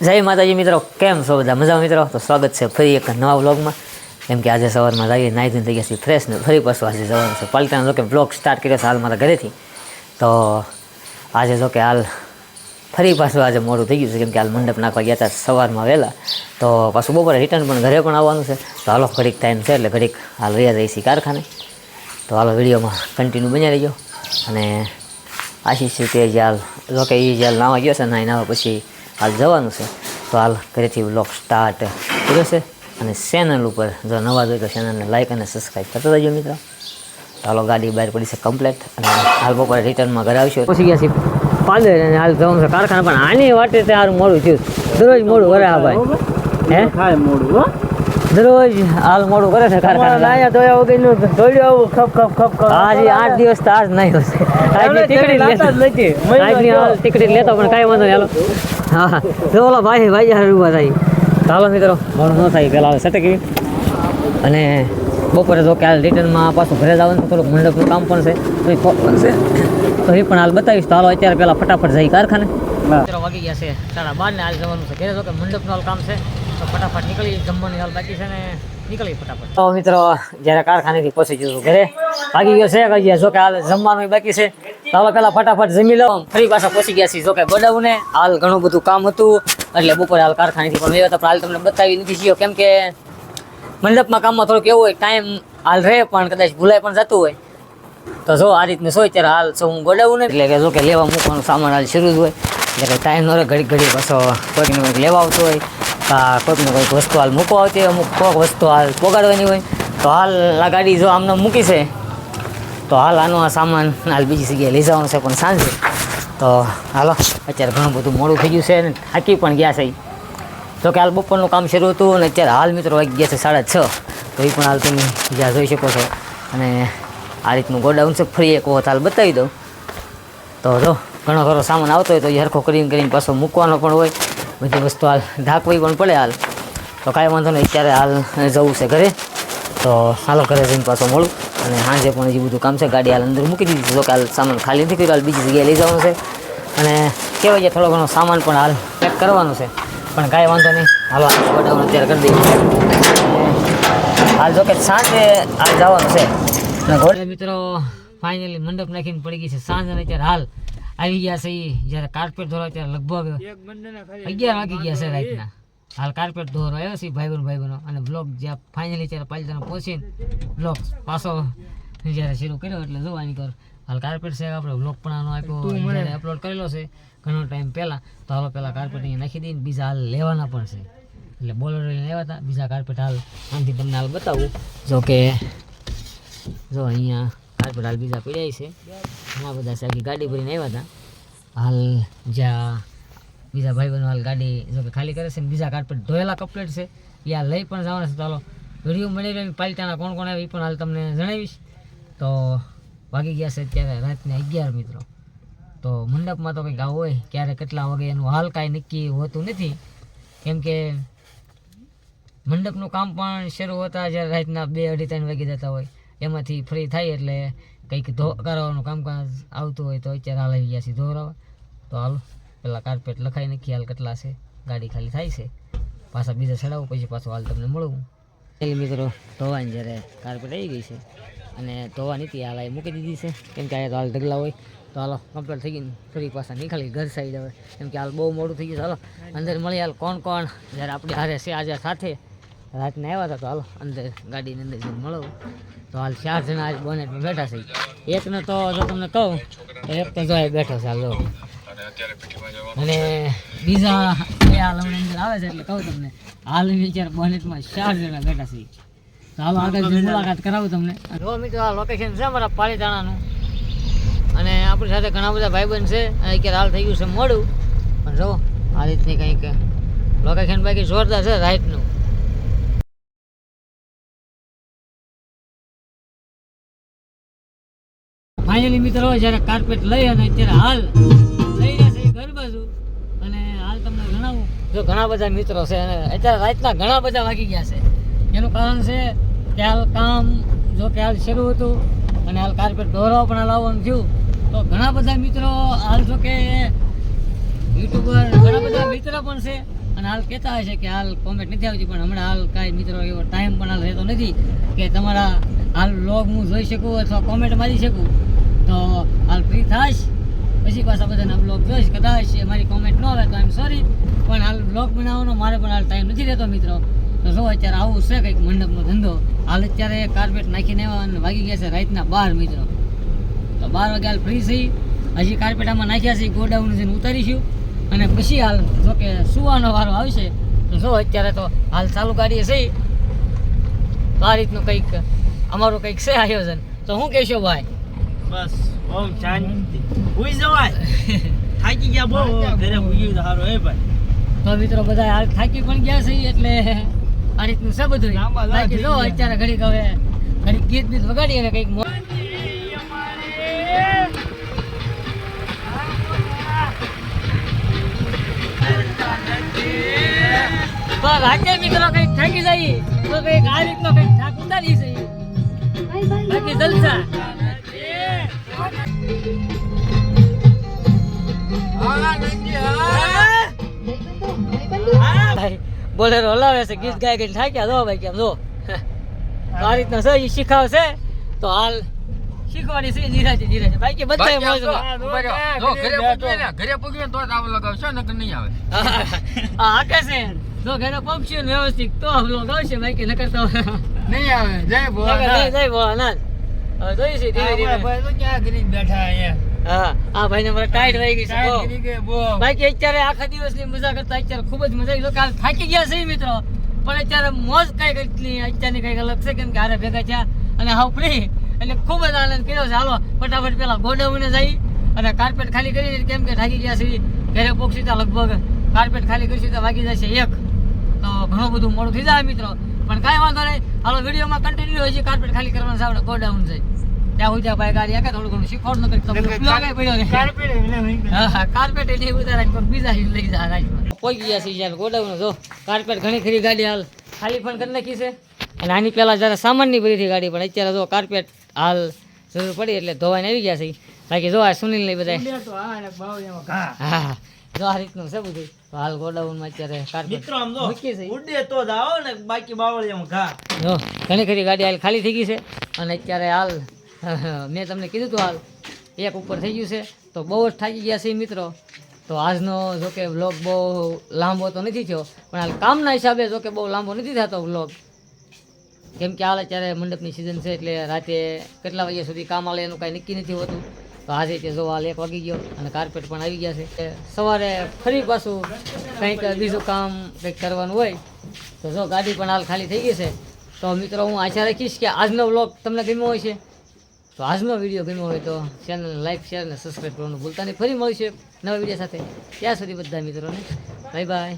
જય માતાજી મિત્રો, કેમ છો બધા? મજા મિત્રો? તો સ્વાગત છે ફરી એક નવા વ્લોગમાં. કેમ કે આજે સવારમાં જઈએ નાહી ધોઈને થઈ ગયા છીએ ફ્રેશ ને ફરી પાછું આજે જવાનું છે. પાલટાનો જો કે બ્લોગ સ્ટાર્ટ કર્યો છે હાલ મારા ઘરેથી. તો આજે જો કે હાલ ફરી પાછું આજે મોડું થઈ ગયું છે, કેમ કે હાલ મંડપ નાખવા ગયા હતા સવારમાં વહેલા. તો પાછું બપોરે રિટર્ન પણ ઘરે પણ આવવાનું છે. તો હાલો ઘડીક ટાઈમ છે એટલે ઘડીક હાલ રહ્યા જઈએ છીએ કારખાને. તો હાલો વિડીયોમાં કન્ટિન્યુ બની રહ્યો અને આશીષ તે જે હાલ જો કે એ જે હાલ નાવા ગયો છે નાહી નાવા પછી હાલ જવાનું છે. તો હાલ ઘરેથી બ્લોગ સ્ટાર્ટ કર્યો છે. અને ચેનલ ઉપર જો નવા જોઈએ તો ચેનલને લાઇક અને સબસ્ક્રાઈબ કરતા રહેજો મિત્રો. તો હાલો ગાડી બહાર પડી છે કમ્પ્લેટ અને હાલ બપોરે રિટર્નમાં ઘરે આવશું. પહોંચી ગયા છીએ પાંદર અને હાલ જવાનું છે કારખાના પણ આની વાટે ત્યાં હારું મોડું થયું. દરરોજ મોડું કરે આ ભાઈ. હે? થાય મોડું હો? દરરોજ હાલ મોડું કરે છે કારખાના લાયા ધોયા વગરનું ધોળ્યું આવું ખપ ખપ ખપ ખપ. આજે આઠ દિવસ તો આજ નહીં હશે. આજની ટિકિટ લેતા જ નથી. આજની હાલ ટિકિટ લેતો પણ કાંઈ વાંધો નહીં. હાલો. હા જો ઓલો ભાઈ ભાઈ હારે ઊભા થાય. ચાલો મિત્રો, મોડું ન થાય પહેલાં સટકી. અને બપોરે જો હાલ રિટર્નમાં પાછું ઘરે જવાનું થોડુંક મંડપનું કામ પણ છે, તો એ પણ છે તો એ પણ હાલ બતાવીશ. તો હાલો, અત્યારે પહેલાં ફટાફટ જઈ કારખાને. મિત્રો વાગી ગયા છે સાડા બાર ને હાલ જવાનું છે ઘરે. જો કે મંડપનું હાલ કામ છે, તો ફટાફટ નીકળી, જમવાની હાલ બાકી છે ને નીકળી ફટાફટ. તો મિત્રો, જ્યારે કારખાનેથી પહોંચી જશું ઘરે ભાગી ગયો છે કઈ જો કે હાલ જમવાનું બાકી છે. તો પેલા ફટાફટ જમી લો ફરી પાછા પહોંચી ગયા છીએ. જો કે ને હાલ ઘણું બધું કામ હતું. એટલે બપોરે હાલ કારખાનેથી પણ મેં હાલ તમને બતાવી નથી શક્યો. કેમ કે મંડપમાં કામમાં થોડુંક એવો હોય, ટાઈમ હાલ રહે, પણ કદાચ ભૂલાય પણ જતું હોય. તો જો આ રીતનું હોય ત્યારે હાલ સૌ હું ગોડાઉન એટલે કે જો કે લેવા મૂકવાનું સામાન હાલ શરૂ જ હોય. એટલે ટાઈમ ન રહે ઘડી ઘડી પાછો કોઈકને કોઈક લેવા આવતો હોય કોઈકને કોઈક વસ્તુ હાલ મૂકવા આવતી હોય, અમુક કોઈક વસ્તુ હાલ પોગાડવાની હોય. તો હાલ આ ગાડી જો આમને મૂકી છે તો હાલ આનો આ સામાન, હાલ બીજી જગ્યાએ લઈ જવાનું છે પણ સાંજે. તો હાલો, અત્યારે ઘણું બધું મોડું થઈ ગયું છે અને થાકી પણ ગયા છે. તો કે હાલ બપોરનું કામ શરૂ હતું અને અત્યારે હાલ મિત્રો વાગી ગયા છે સાડા છ. તો એ પણ હાલ તમે જ્યાં જોઈ શકો છો. અને આ રીતનું ગોડાઉન છે, ફરી એક વખત હાલ બતાવી દઉં. તો જો, ઘણો ખરો સામાન આવતો હોય તો એ હરખો કરીને કરીને પાછો મૂકવાનો પણ હોય. બધી વસ્તુ હાલ ઢાંકવી પણ પડે હાલ. તો કાંઈ વાંધો નહીં, અત્યારે હાલ જવું છે ઘરે. તો હાલો, ઘરે જઈને પાછો મળું. અને સાંજે પણ હજી બધું કામ છે. ગાડી હાલ અંદર મૂકી દીધી તો કાલ સામાન ખાલી નથી કર્યું હાલ બીજી જગ્યાએ લઈ જવાનું છે. અને કહેવાય છે થોડો ઘણો સામાન પણ હાલ પેક કરવાનો છે. પણ કાંઈ વાંધો નહીં. હાલો આ અત્યારે કરી દઈએ. હાલ જો કે સાંજે હાલ જવાનું છે. અને મિત્રો ફાઇનલી મંડપ નાખીને પડી ગઈ છે. સાંજ અને અત્યારે હાલ આવી ગયા છે જ્યારે કાર્પેટ ધોરા ત્યારે લગભગ અગિયાર વાગી ગયા છે રાતના. હાલ કાર્પેટ ધોરો આવ્યો છે ભાઈ બહેન ભાઈ બહેનો અને બ્લોગ જ્યાં ફાઇનલી ત્યારે પાલિતાને પહોંચીને બ્લોગ પાછો જ્યારે શરૂ કર્યો એટલે જોવાની કર હાલ કાર્પેટ છે આપણે બ્લોગ પણ આનો આપ્યો જ્યારે અપલોડ કરેલો છે ઘણો ટાઈમ પહેલાં તો હાલો પહેલાં કાર્પેટ અહીંયા નાખી દઈને બીજા હાલ લેવાના પણ છે. એટલે બોલર આવ્યા હતા બીજા કાર્પેટ હાલ આમથી તમને હાલ બતાવું. જો કે જો અહીંયા કાર્પેટ હાલ બીજા પીડાય છે. ઘણા બધા છે આખી ગાડી ભરીને આવ્યા હતા. હાલ જ્યાં બીજા ભાઈ બહેનો હાલ ગાડી જો કે ખાલી કરે છે ને બીજા કાર્પેટ ધોયેલા કપલેટ છે. એ આ લઈ પણ જવાના છે. ચાલો વીડિયો મળી રહ્યો પાલિતાના કોણ કોણ આવે એ પણ હાલ તમને જણાવીશ. તો વાગી ગયા છે અત્યારે રાતના અગિયાર મિત્રો. તો મંડપમાં તો કંઈક આવું હોય, ક્યારે કેટલા વાગે એનું હાલ કાંઈ નક્કી હોતું નથી. કેમ કે મંડપનું કામ પણ શરૂ હોતા જ્યારે રાતના બે અઢી ત્રણ વાગી જતા હોય. એમાંથી ફ્રી થાય એટલે કંઈક ધો કરાવવાનું કામકાજ આવતું હોય તો અત્યારે હાલ આવી ગયા છે ધોરાવા. તો હાલ. પેલા કાર્પેટ લખાઈ નાખી હાલ કેટલા છે? ગાડી ખાલી થાય છે. પાછા બીજા ચડાવું, પછી પાછું હાલ તમને મળવું પેલી મિત્રો, ધોવાની જ્યારે કાર્પેટ આવી ગઈ છે, અને ધોવાની હતી, હાલ મૂકી દીધી છે. કેમ કે આ હાલ ઢગલા હોય, તો હાલો કમ્પ્લીટ થઈ ગઈ ફરી પાછા નીકળી ઘર સાઈડ હવે. કેમ કે હાલ બહુ મોડું થઈ ગયું ચાલો અંદર મળી હાલ કોણ કોણ? જ્યારે આપણે હારે છે, આજે સાથે. રાતને આવ્યા હતા તો હાલો, અંદર ગાડીની અંદર જઈને મળો તો હાલ ચાર જણા આજ બોનેટમાં બેઠા છે. એકને તો, જો તમને કહું, એક તો જો બેઠો છે, હાલ. અને બીજા બે હાલ અંદર આવે છે એટલે કહું તમને હાલ વિચાર બોનેટમાં ચાર જણા બેઠા છે. ચાલો આગળ મુલાકાત કરાવું તમને. જો મિત્રો આ લોકેશન છે અમારા પાલીતાણાનું. અને આપણી સાથે ઘણા બધા ભાઈબંધ છે. અત્યારે હાલ થઈ ગયું છે મોડું. પણ જો આ રીતની કંઈક લોકેશન બાકી જોરદાર છે રાઈટનું. ફાઇનલી મિત્રો જ્યારે કાર્પેટ લઈ અને અત્યારે હાલ બાજુ. અને હાલ તમને જણાવું. જો ઘણા બધા મિત્રો છે અને અત્યારે રાતના ઘણા બધા વાગી ગયા છે. એનું કારણ છે કે હાલ કામ, જો કે હાલ શરૂ હતું અને હાલ કાર્પેટ દોરવા પણ લાવવાનું થયું. તો ઘણા બધા મિત્રો હાલ જો કે યુટ્યુબર ઘણા બધા મિત્રો પણ છે અને હાલ કહેતા હોય છે કે હાલ કોમેન્ટ નથી આવતી, પણ હમણાં હાલ કાંઈ મિત્રો એવો ટાઈમ પણ હાલ રહેતો નથી કે તમારા હાલ લોગ હું જોઈ શકું અથવા કોમેન્ટ મારી શકું. તો હાલ ફ્રી થાશ. પછી પાછા બધાના બ્લોગ જોઈશ કદાચ મારી કોમેન્ટ ન આવે તો આમ સોરી પણ હાલ બ્લોગ બનાવવાનો મારે પણ હાલ ટાઈમ નથી રહેતો મિત્રો. તો જો અત્યારે આવું છે કંઈક મંડપનો ધંધો, હાલ અત્યારે કાર્પેટ નાખીને અને વાગી ગયા છે રાતના બાર મિત્રો. તો બાર વાગે હાલ ફ્રી થઈ. હજી કાર્પેટ આમાં નાખ્યા છે, ગોડાઉન જઈને ઉતારીશું. અને પછી હાલ જો કે સુવાનો વારો આવશે, તો જો અત્યારે તો હાલ ચાલુ ગાડીએ છે. તો આ રીતનું કંઈક અમારું કંઈક છે આયોજન. તો હું કહેશો ભાઈ? બસ, બહુ શાંતિ. હુઈ જવાય. થાકી ગયા બહુ ઘરે હુઈ સારું હે ભાઈ. તો મિત્રો બધા હાલ થાકી પણ ગયા છે એટલે આ રીતનું છે બધું બાકી જો અત્યારે ઘડીક હવે ઘડીક ગીત બીત વગાડી હવે કંઈક રાતે મિત્રો કંઈક થાકી જાય. તો કંઈક આ રીતનો કંઈક થાક ઉતારી છે બાકી જલસા. બોલેરો હલાવે છે ગીત ગાય ગઈને થાક્યા જો ભાઈ કેમ જો આ રીતના છે એ શીખાવશે તો હાલ શીખવાની છે ધીરાજે ધીરાજે બાકી બધા મોજમાં. જો ઘરે પૂગીએ ને, ઘરે પૂગીએ તો જ આવું લગાવશો, નકર નહીં આવે. હા હાકે છે જો ઘરે પહોંચ્યું ને વ્યવસ્થિત તો આવ લગાવશે ભાઈ કે નકર તો નહીં આવે. જય ભોળાનાથ. જાય ભોળાનાથ. હવે જોઈએ છે ધીરે ધીરે ભાઈ તો ક્યાં ગરીબ બેઠા અહીંયા હા. આ ભાઈને મારા ટાઈટ વહી ગઈ છે. કરી બાકી અત્યારે આખા દિવસની મજા કરતા અત્યારે ખૂબ જ મજા આવી કાલ થાકી ગયા છે મિત્રો. પણ અત્યારે મોજ કઈ કેટલી અત્યારની કંઈક અલગ છે કેમ કે હારે ભેગા થયા અને હાવ ફ્રી એટલે ખૂબ જ આનંદ કર્યો છે. હાલો ફટાફટ પેલા ગોડાઉને જઈ અને કાર્પેટ ખાલી કરી કેમ કે થાકી ગયા છે. ઘરે પોક્ષી લગભગ કાર્પેટ ખાલી કરીશું તો વાગી જશે એક. તો ઘણું બધું મોડું થઈ જાય મિત્રો. પણ કાંઈ વાંધો નહીં. હાલો વિડીયોમાં કન્ટિન્યુ હોય છે કાર્પેટ ખાલી કરવાનું છે. આપણે ગોડાઉન જઈ. ત્યાં હું ત્યાં ભાઈ ગાડી આગળ થોડું ઘણું શીખવાડ ન કરી પડ્યો ને કાર્પેટ. હા, કાર્પેટ એટલે ઉતારા ને બીજા લઈ જા. પહોંચી ગયા છે યાર ગોડાઉન જો. કાર્પેટ ઘણી ખરી ગાડી હાલ. ખાલી પણ કરી નાખી છે. અને આની પહેલા સામાન સામાનની ભરી હતી ગાડી પણ અત્યારે જો કાર્પેટ હાલ જરૂર પડી એટલે ધોવાઈને આવી ગયા છે. બાકી જો આ સુનિલ ને બધા. હા જો આ રીતનું છે બધું. હાલ હાલ ગોડાઉનમાં અત્યારે કાર્પેટ આમ જો મૂકી છે. ઉડે તો જ આવો ને બાકી બાવળિયામાં ઘા. જો ઘણી ખરી ગાડી હાલ ખાલી થઈ ગઈ છે. અને અત્યારે હાલ મેં તમને કીધું હતું હાલ, એક ઉપર થઈ ગયું છે. તો બહુ જ થાકી ગયા છે મિત્રો. તો આજનો જો કે વ્લોગ બહુ લાંબો તો નથી થયો, પણ હાલ કામના હિસાબે જો કે બહુ લાંબો નથી થતો વ્લોગ કેમ કે હાલ અત્યારે મંડપની સિઝન છે એટલે રાતે કેટલા વાગ્યા સુધી કામ હાલે એનું કાંઈ નક્કી નથી હોતું. તો આજે તે જો હાલ એક વાગી ગયો અને કાર્પેટ પણ આવી ગયા છે. સવારે ફરી પાછું કંઈક બીજું કામ કંઈક કરવાનું હોય, તો જો ગાડી પણ હાલ ખાલી થઈ ગઈ છે. તો મિત્રો હું આશા રાખીશ કે આજનો વ્લોગ તમને ગમ્યો હોય છે તો આજનો વીડિયો ગમ્યો હોય તો ચેનલને લાઈક શેર અને સબસ્ક્રાઈબ કરવાનું ભૂલતા નહીં. ફરી મળીશું નવા વીડિયો સાથે. ત્યાં સુધી બધા મિત્રોને બાય બાય